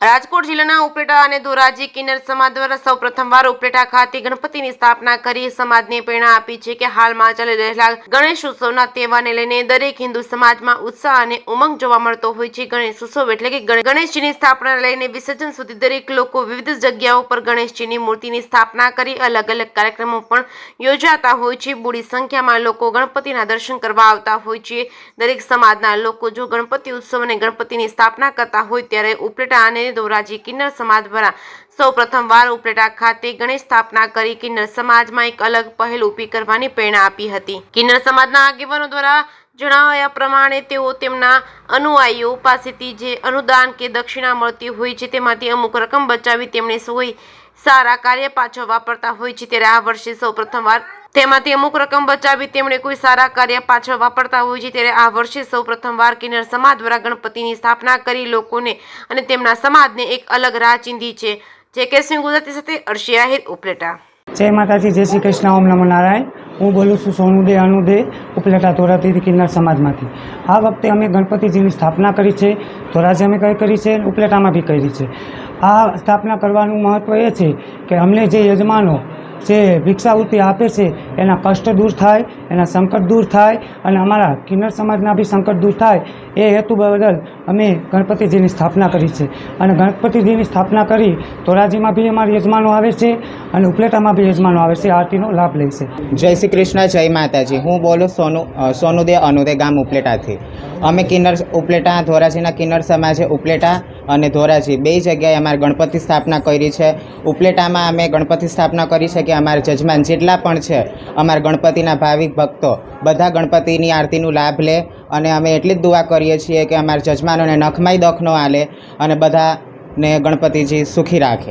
રાજકોટ જિલ્લાના ઉપલેટા અને ધોરાજી કિન્નર સમાજ દ્વારા સૌ પ્રથમવાર ઉપલેટા ખાતે ગણપતિની સ્થાપના કરી સમાજને પ્રેરણા આપી છે કે હાલમાં ચાલી રહેલા ગણેશ ઉત્સવના તહેવારને લઈને દરેક હિન્દુ સમાજમાં ઉત્સાહ અને ઉમંગ જોવા મળતો હોય છે. ગણેશ ઉત્સવ એટલે કે ગણ- ગણેશજીની સ્થાપના લઈને વિસર્જન સુધી દરેક લોકો વિવિધ જગ્યાઓ પર ગણેશજીની મૂર્તિની સ્થાપના કરી અલગ અલગ કાર્યક્રમો પણ યોજાતા હોય છે. બુડી સંખ્યામાં લોકો ગણપતિના દર્શન કરવા આવતા હોય છે. દરેક સમાજના લોકો જો ગણપતિ ઉત્સવ અને ગણપતિની સ્થાપના કરતા હોય ત્યારે ઉપલેટા અને ધોરાજી કિન્નર સમાજ દ્વારા સૌ પ્રથમવાર ઉપલેટા ખાતે ગણેશ સ્થાપના કરી કિન્નર સમાજમાં એક અલગ પહેલ ઊભી કરવાની પ્રેરણા આપી હતી. કિન્નર સમાજના આગેવાનો દ્વારા જણાવ્યા પ્રમાણે તેઓ તેમના અનુયાયીઓ પાસેથી જે અનુદાન કે દક્ષિણા મળતી હોય છે તેમાંથી અમુક રકમ બચાવી તેમણે સોય સારા કાર્ય પાછળ વાપરતા હોય છે ત્યારે આ વર્ષે સૌ પ્રથમવાર તેમાંથી અમુક રકમ બચાવી તેમણે કોઈ સારા કાર્ય પાછળ વાપરતા હોય છે, ત્યારે આ વર્ષે સૌ પ્રથમવાર કિન્નર સમાજ દ્વારા ગણપતિની સ્થાપના કરી લોકોને અને તેમના સમાજને એક અલગ રાહ ચીંધી છે. જે કે સિંહ ગુજરાતી સાથે અર્શી આહિર, ઉપલેટા. જય માતાજી, જય શ્રી કૃષ્ણ, ઓમ નમો નારાયણ. હું બોલું છું સોનુદે, અનુદે, ઉપલેટા ધોરાજીથી કિન્નર સમાજમાંથી. આ વખતે અમે ગણપતિજીની સ્થાપના કરી છે, ધોરાજી અમે કઈ કરી છે, ઉપલેટામાં બી કરી છે. આ સ્થાપના કરવાનું મહત્ત્વ એ છે કે અમને જે યજમાનો જે ભિક્ષાવૃત્તિ આપે છે, એના કષ્ટ દૂર થાય, એના સંકટ દૂર થાય અને અમારા કિન્નર સમાજના બી સંકટ દૂર થાય, એ હેતુ બદલ અમે ગણપતિજીની સ્થાપના કરી છે. અને ગણપતિજીની સ્થાપના કરી ધોરાજીમાં બી અમારા યજમાનો આવે છે અને ઉપલેટામાં બી યજમાનો આવે છે, આરતીનો લાભ લે છે. જય શ્રી કૃષ્ણ, જય માતાજી. હું બોલું સોનુ સોનુદે અનુદે ગામ ઉપલેટાથી. અમે કિન્નર ઉપલેટા, ધોરાજીના કિન્નર સમાજે ઉપલેટા અને ધોરાજી. બે જગ્યાએ અમારે ગણપતિ સ્થાપના કરી છે. ઉપલેટામાં અમે ગણપતિ સ્થાપના કરી છે કે અમારા જજમાન જેટલા પણ છે, અમારા ગણપતિના ભાવિક ભક્તો, બધા ગણપતિની આરતીનું લાભ લે અને અમે એટલી જ દુઆ કરીએ છીએ કે અમારા જજમાનોને નખમાઈ દખ ન આલે અને બધાને ગણપતિજી સુખી રાખે.